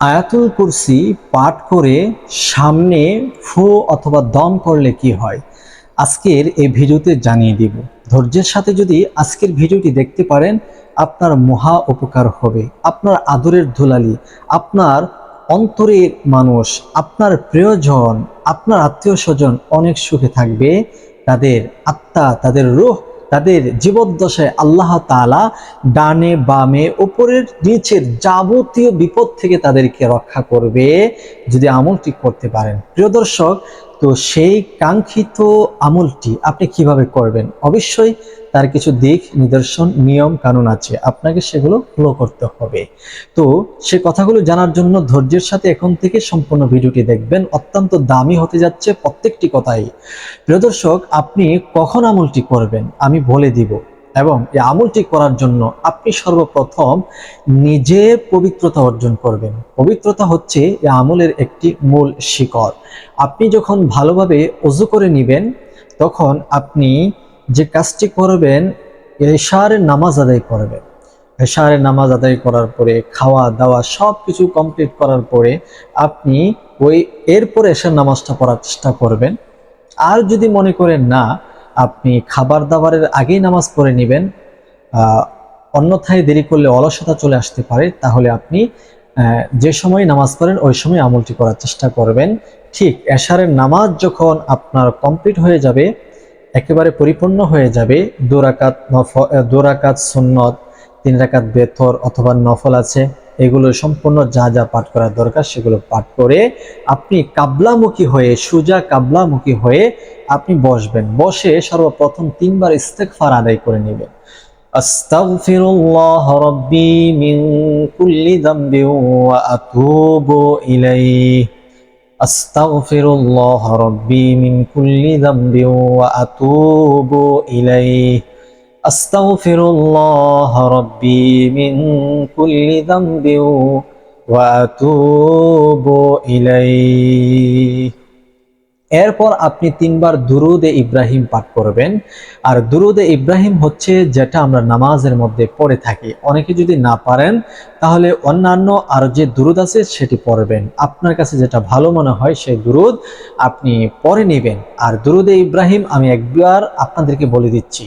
আয়াতুল কুরসি পাঠ করে সামনে ফু অথবা দম করলে কি হয়? আজকের এই ভিডিওতে জানিয়ে দিব। ধৈর্যের সাথে যদি আজকের ভিডিওটি দেখতে পারেন, আপনার মহা উপকার হবে। আপনার আদরের ধুলালি আপনার অন্তরের মানুষ, আপনার প্রিয়জন, আপনার আত্মীয় স্বজন অনেক সুখে থাকবে। তাদের আত্মা, তাদের রূহ তাদের জীবদ্দশায় আল্লাহ তালা ডানে, বামে ওপরের নিচের যাবতীয় বিপদ থেকে তাদেরকে রক্ষা করবে যদি আমলটি করতে পারেন। প্রিয় দর্শক তো সেই কাঙ্ক্ষিত আমলটি আপনি কীভাবে করবেন? অবশ্যই তার কিছু দিক, নিদর্শন, নিয়ম, কানুন আছে। আপনাকে সেগুলো ফলো করতে হবে। তো সে কথাগুলো জানার জন্য ধৈর্যের সাথে এখন থেকে সম্পূর্ণ ভিডিওটি দেখবেন। অত্যন্ত দামি হতে যাচ্ছে প্রত্যেকটি কথাই। প্রিয় দর্শক, আপনি কখন আমলটি করবেন? আমি বলে দিব। এবং এই আমলটি করার জন্য আপনি সর্বপ্রথম নিজে পবিত্রতা অর্জন করবেন। পবিত্রতা হচ্ছে এই আমলের একটি মূল শিকড়। আপনি যখন ভালোভাবে অজু করে নেবেন, তখন আপনি যে কাজটি করবেন এশারের নামাজ আদায় করবেন। এশারের নামাজ আদায় করার পরে, খাওয়া দাওয়া সব কিছু কমপ্লিট করার পরে আপনি ওই এরপর এশার নামাজটা পড়ার চেষ্টা করবেন। আর যদি মনে করেন না আপনি খাবার দাবারের আগেই নামাজ পড়ে নেবেন অন্যথায় দেরি করলে অলসতা চলে আসতে পারে, তাহলে আপনি যে সময় নামাজ পড়েন, ওই সময় আমলটি করার চেষ্টা করবেন। ঠিক, এশারের নামাজ যখন আপনার কমপ্লিট হয়ে যাবে, একেবারে পরিপূর্ণ হয়ে যাবে, দুরাকাত নফ দুরাকাত সুন্নত, তিন রাকাত বেথর অথবা নফল আছে এগুলো সম্পূর্ণ যা যা পাঠ করার দরকার সেগুলো পাঠ করে আপনি কাবলামুখী হয়ে, সুজা কাবলামুখী হয়ে আপনি বসবেন। বসে সর্বপ্রথম তিনবার ইস্তেগফার আদায় করে নেবেন। আস্তাগফিরুল্লাহ রাব্বি মিন কুল্লি যামবি ওয়া আতুবু ইলাইহি। আস্তাগফিরুল্লাহ রাব্বি মিন কুল্লি যামবি ওয়া আতুবু ইলাইহি। আস্তাগফিরুল্লাহ রাব্বি মিন কুল্লি যামবি ওয়া আতুবু ইলাইহি। এরপর আপনি তিনবার দুরুদে ইব্রাহিম পাঠ করবেন। আর দুরুদে ইব্রাহিম হচ্ছে যেটা আমরা নামাজের মধ্যে পড়ে থাকি। অনেকে যদি না পারেন, তাহলে অন্যান্য আর যে দুরুদ আছে সেটি পড়বেন। আপনার কাছে যেটা ভালো মনে হয় সেই দুরুদ আপনি পড়ে নেবেন। আর দুরুদে ইব্রাহিম আমি একবার আপনাদেরকে বলে দিচ্ছি।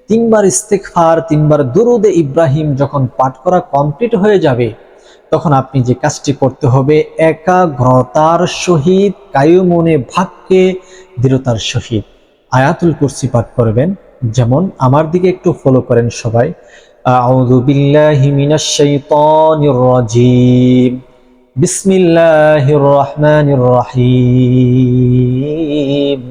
তিনবার ইস্তেকফার তিনবার দুরুদে ইব্রাহিম যখন পাঠ করা কমপ্লিট হয়ে যাবে, তখন আপনি যে কাজটি করতে হবে, একাগ্রতার সহিত, কায়ুমনে ভাগকে দৃঢ়তার সহিত। আয়াতুল কুরসি পাঠ করবেন। যেমন আমার দিকে একটু ফলো করেন সবাই। আউযু বিল্লাহি মিনাশ রহিম।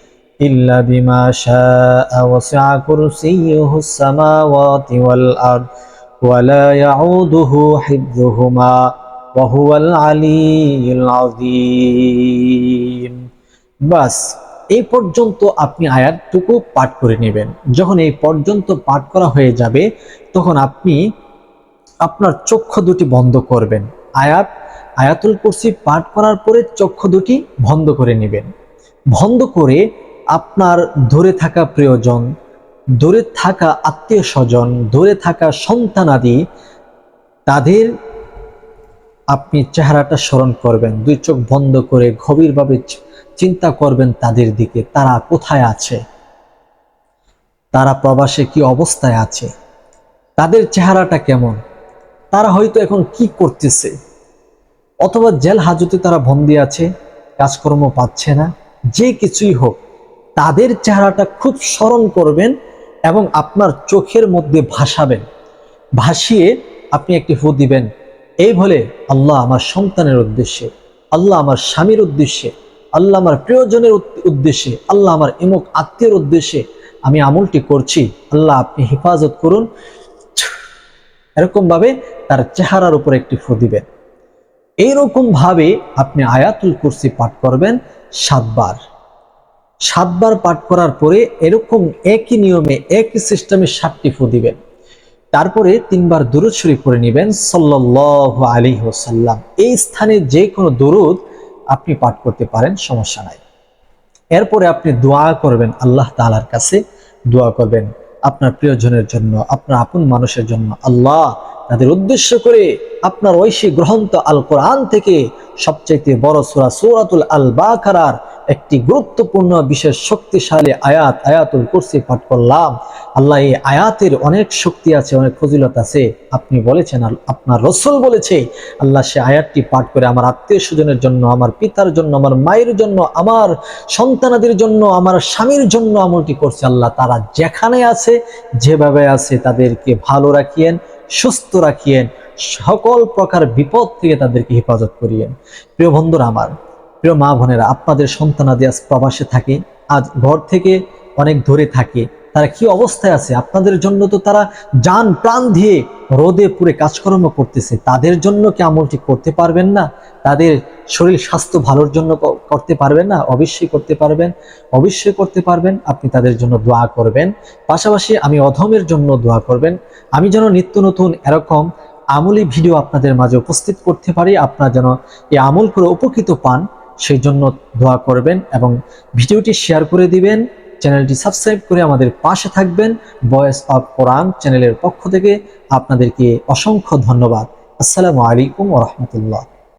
إلا بما شاء وسع كرسيه السماوات والأرض ولا يعوده حفظهما وهو العلي العظيم বাস এই পর্যন্ত আপনি আয়াতটুকু পাঠ করে নেবেন যখন এই পর্যন্ত পাঠ করা হয়ে যাবে তখন আপনি আপনার চক্ষু দুটি বন্ধ করবেন আয়াত আয়াতুল কুরসি পাঠ করার পরে চক্ষু দুটি বন্ধ করে নেবেন বন্ধ করে আপনার ধরে থাকা প্রিয়জন, দূরে থাকা আত্মীয় স্বজন, দূরে থাকা সন্তানাদি তাদের আপনি চেহারাটা স্মরণ করবেন, দুই চোখ বন্ধ করে গভীরভাবে চিন্তা করবেন তাদের দিকে, তারা কোথায় আছে? তারা প্রবাসে কি অবস্থায় আছে? তাদের চেহারাটা কেমন? তারা হয়তো এখন কি করতেছে? অথবা জেল হাজতে তারা বন্দি আছে, কাজকর্ম পাচ্ছে না, যে কিছুই হোক। তাদের চেহারাটা খুব স্মরণ করবেন এবং আপনার চোখের মধ্যে ভাসাবেন। ভাসিয়ে আপনি একটি ফু দিবেন। এই বলে আল্লাহ আমার সন্তানের উদ্দেশ্যে, আল্লাহ আমার স্বামীর উদ্দেশ্যে, আল্লাহ আমার প্রিয়জনের উদ্দেশ্যে, আল্লাহ আমার এমুক আত্মীয়ের উদ্দেশ্যে আমি আমলটি করছি। আল্লাহ আপনি হেফাজত করুন। এরকম ভাবে তার চেহারার উপর একটি ফু দিবেন। এইরকম ভাবে আপনি আয়াতুল কুরসি পাঠ করবেন সাতবার। সাতবার পাঠ করার পরে এরকম একই নিয়মে একই সিস্টেমে সাতটি ফু দিবেন। তারপরে তিনবার দুরুদ শরীফ করে নেবেন সাল্লাহ আলী ওসাল্লাম এই স্থানে যে কোনো দুরুদ আপনি পাঠ করতে পারেন, সমস্যা নাই। এরপরে আপনি দোয়া করবেন আল্লাহ তাআলার কাছে, দোয়া করবেন আপনার প্রিয়জনের জন্য, আপনার আপন মানুষের জন্য। আল্লাহ তাদের উদ্দেশ্য করে আপনার ঐশী গ্রন্থ আল কোরআন থেকে সবচাইতে বড় সূরা সূরাতুল আল বাকারার একটি গুরুত্বপূর্ণ, বিশেষ শক্তিশালী আয়াত, আয়াতুল কুরসি পাঠ করলাম। আল্লাহ এই আয়াতের অনেক শক্তি আছে, অনেক ফজিলত আছে। আপনি বলেছেন আপনার রসুল বলেছে, আল্লাহ সে আয়াতটি পাঠ করে আমার আত্মীয় স্বজনের জন্য, আমার পিতার জন্য, আমার মায়ের জন্য, আমার সন্তানাদের জন্য, আমার স্বামীর জন্য আমলটি করছে। আল্লাহ তারা যেখানে আছে, যেভাবে আছে তাদেরকে ভালো রাখিয়েন, সুস্থ রাখিয়েন, সকল প্রকার বিপদ থেকে তাদেরকে হেফাজত করিয়েন। প্রিয় বন্ধুরা আমার প্রিয় মা বোনেরা, আপনাদের সন্তানাদি আজ প্রবাসে থাকে, আজ ঘর থেকে অনেক দূরে থাকে। তারা কি অবস্থায় আছে? আপনাদের জন্য তো তারা যান প্রাণ দিয়ে রোদে পুরে কাজকর্ম করতেছে। তাদের জন্য কি আমলটি করতে পারবেন না? তাদের শরীর স্বাস্থ্য ভালোর জন্য করতে পারবেন না? অবশ্যই করতে পারবেন, অবশ্যই করতে পারবেন। আপনি তাদের জন্য দোয়া করবেন। পাশাপাশি আমি অধমের জন্য দোয়া করবেন। আমি যেন নিত্য নতুন এরকম আমলি ভিডিও আপনাদের মাঝে উপস্থিত করতে পারি। আপনারা যেন এই আমল করে উপকৃত পান। সেই জন্য দোয়া করবেন এবং ভিডিওটি শেয়ার করে দিবেন। চ্যানেলটি সাবস্ক্রাইব করে আমাদের পাশে থাকবেন। ভয়েস অফ কোরআন চ্যানেলের পক্ষ থেকে আপনাদেরকে অসংখ্য ধন্যবাদ। আসসালামু আলাইকুম ওরহমতুল্লাহ